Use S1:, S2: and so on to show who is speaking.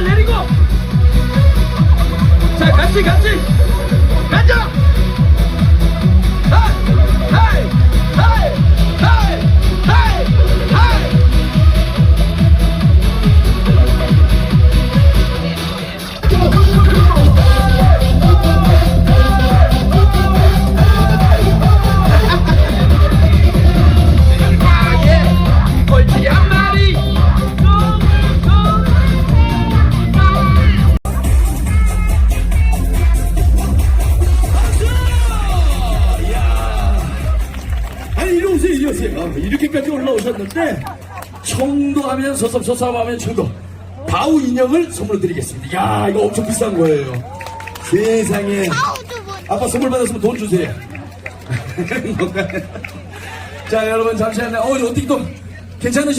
S1: 내리고. 자 같이 같이. 어서오세요. 이렇게까지 올라오셨는데, 청도 하면 서섭, 서섭 하면 청도. 바우 인형을 선물로 드리겠습니다. 야 이거 엄청 비싼 거예요. 세상에. 아빠 선물 받았으면 돈 주세요. 자, 여러분, 잠시만요. 어, 어떻게 또, 괜찮으시